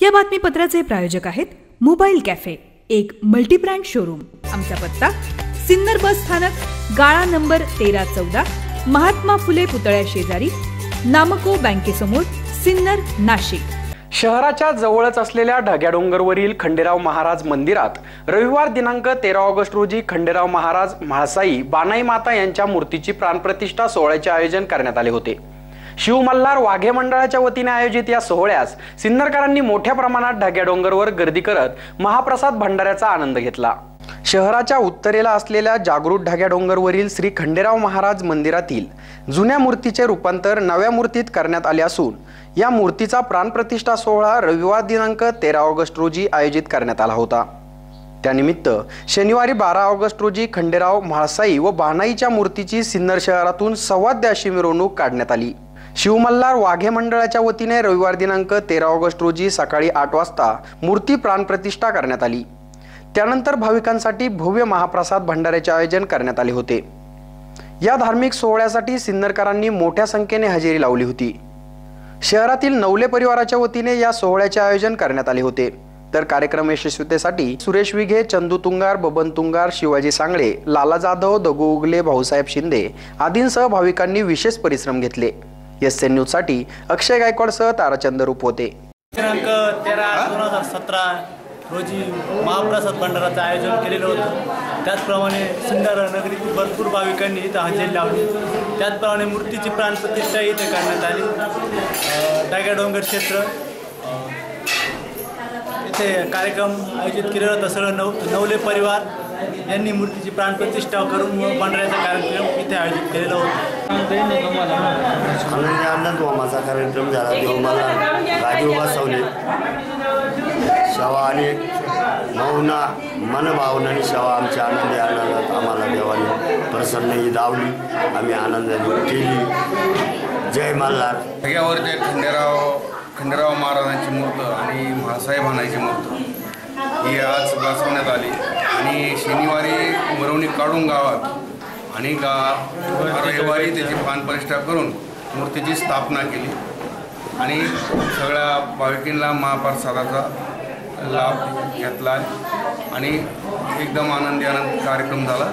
या बातमीपत्राचे प्रायोजक आहेत मोबाईल कॅफे एक मल्टीब्रँड शोरूम. आमचा पत्ता सिन्नर बस स्थानक गाळा नंबर तेरा चौदा महात्मा फुले पुतळ्या शेजारी नामको बँकेसमोर सिन्नर नाशिक. शहराच्या जवळच असलेल्या ढग्याडोंगरवरील खंडेराव महाराज मंदिरात रविवार दिनांक तेरा ऑगस्ट रोजी खंडेराव महाराज म्हाळसाई बाणाई माता यांच्या मूर्तीची प्राणप्रतिष्ठा सोहळ्याचे आयोजन करण्यात आले होते. शिवमल्हार वाघे मंडळाच्या वतीने आयोजित या सोहळ्यास सिन्नरकरांनी मोठ्या प्रमाणात ढग्या डोंगरवर गर्दी करत महाप्रसाद भंडाऱ्याचा आनंद घेतला. शहराच्या उत्तरेला असलेल्या जागृत ढाग्या डोंगरवरील श्री खंडेराव महाराज मंदिरातील जुन्या मूर्तीचे रूपांतर नव्या मूर्तीत करण्यात आले असून या मूर्तीचा प्राणप्रतिष्ठा सोहळा रविवार दिनांक तेरा ऑगस्ट रोजी आयोजित करण्यात आला होता. त्यानिमित्त शनिवारी बारा ऑगस्ट रोजी खंडेराव म्हाळसाई व बाणाईच्या मूर्तीची सिन्नर शहरातून सव्वाद्याशी मिरवणूक काढण्यात आली. शिवमल्हार वाघे मंडळाच्या वतीने रविवार दिनांक तेरा ऑगस्ट रोजी सकाळी आठ वाजता मूर्ती प्राणप्रतिष्ठा करण्यात आली. त्यानंतर भाविकांसाठी भव्य महाप्रसाद भंडाऱ्याचे आयोजन करण्यात आले होते. या धार्मिक सोहळ्यासाठी सिन्नरकरांनी मोठ्या संख्येने हजेरी लावली होती. शहरातील नवले परिवाराच्या वतीने या सोहळ्याचे आयोजन करण्यात आले होते. तर कार्यक्रम यशस्वीतेसाठी सुरेश विघे चंदू तुंगार बबन तुंगार शिवाजी सांगळे लाला जाधव दगू उगले भाऊसाहेब शिंदे आदींसह भाविकांनी विशेष परिश्रम घेतले. एस एन न्यूजसाठी अक्षय गायकवाडसह ताराचंद रूप होते. दिनांक तेरा दोन हजार सतरा रोजी महाप्रसाद भंडाराचं आयोजन केलेलं होतं. त्याचप्रमाणे सुंदर नगरीतील भरपूर भाविकांनी इथं हजेरी लावली. त्याचप्रमाणे मूर्तीची प्राणप्रतिष्ठा इथे करण्यात आली. डाग्या डोंगर क्षेत्र. इथे कार्यक्रम आयोजित केलेला होता सगळं नव नवले परिवार यांनी मूर्तीची प्राणप्रतिष्ठा करून भंडाऱ्याचा कार्यक्रम इथे आयोजित केलेला होता. आनंद होमाचा कार्यक्रम झाला देवमाला मला गादी शवा आणि मौना मनभावना सेवा आमच्या आनंदी आनंदात आम्हाला देवाने प्रसन्न ही दावली आम्ही आनंदाने केली. जय मल्हार. सगळ्यावर जे खंडेराव खंडेराव महाराजांची मूर्त आणि म्हाळसाहेब म्हणायची मूर्त. ही आज बसवण्यात आली. आणि शनिवारी मिरवणूक काढून गावात आणि गा रविवारी त्याची पानप्रतिष्ठा करून मूर्तीची स्थापना केली. आणि सगळ्या भाविकींना महाप्रसादाचा लाभ घेतला आणि एकदम आनंदी आनंद कार्यक्रम झाला.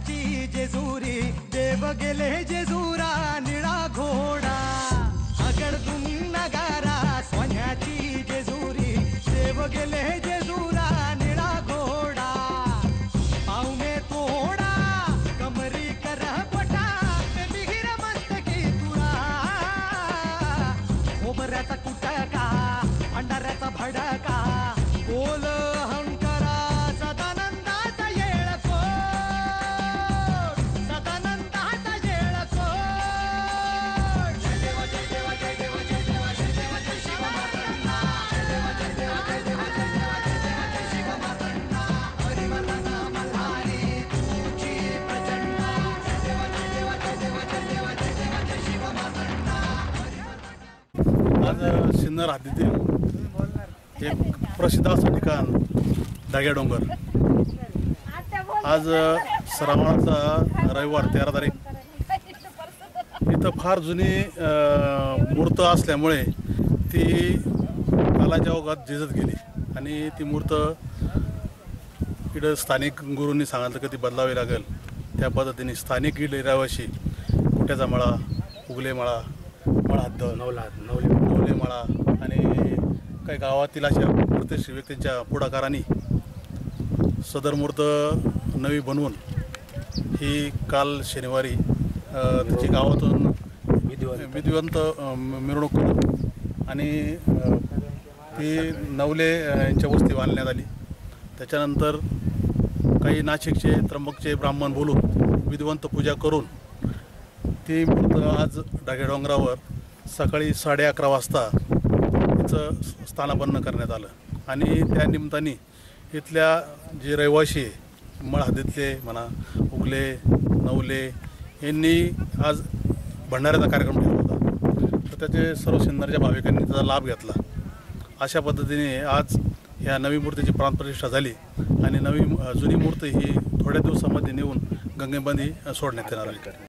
सोन्याची जेजुरी देव गेले जेजुरा सिन्नर हद्दीतील एक प्रसिद्ध असं ठिकाण दाग्या डोंगर. आज श्रावणाचा रविवार तेरा तारीख. इथं फार जुनी मूर्त असल्यामुळे ती कालाच्या ओघात झिजत गेली. आणि ती मूर्त इकडं स्थानिक गुरूंनी सांगितलं की ती बदलावी लागेल. त्या पद्धतीने स्थानिक इकडे रहिवाशी कुट्याचा मळा उगले मळा मळाहद्द नवला नवले मळा आणि काही गावातील अशा प्रतिष्ठित व्यक्तींच्या पुढाकाराने सदर मूर्त नवी बनवून ही काल शनिवारी त्याची गावातून विधिवंत. मिरवणूक करून आणि ती नवले यांच्या वस्ती बांधण्यात आली. त्याच्यानंतर काही नाशिकचे त्र्यंबकचे ब्राह्मण बोलून विधिवंत पूजा करून ती मूर्त आज डागे डोंगरावर सकाळी साडे अकरा वाजता तिचं स्थानापन्न करण्यात आलं. आणि त्या निमित्ताने इथल्या जे रहिवाशी मळ हद्दीतले म्हणा उगले नवले यांनी आज भंडाऱ्याचा कार्यक्रम ठेवला होता. तर त्याचे सर्व सिन्नरच्या भाविकांनी त्याचा लाभ घेतला. अशा पद्धतीने आज ह्या नवी मूर्तीची प्राणप्रतिष्ठा झाली आणि नवी जुनी मूर्ती ही थोड्या दिवसामध्ये नेऊन गंगेमध्ये सोडण्यात येणार आहे.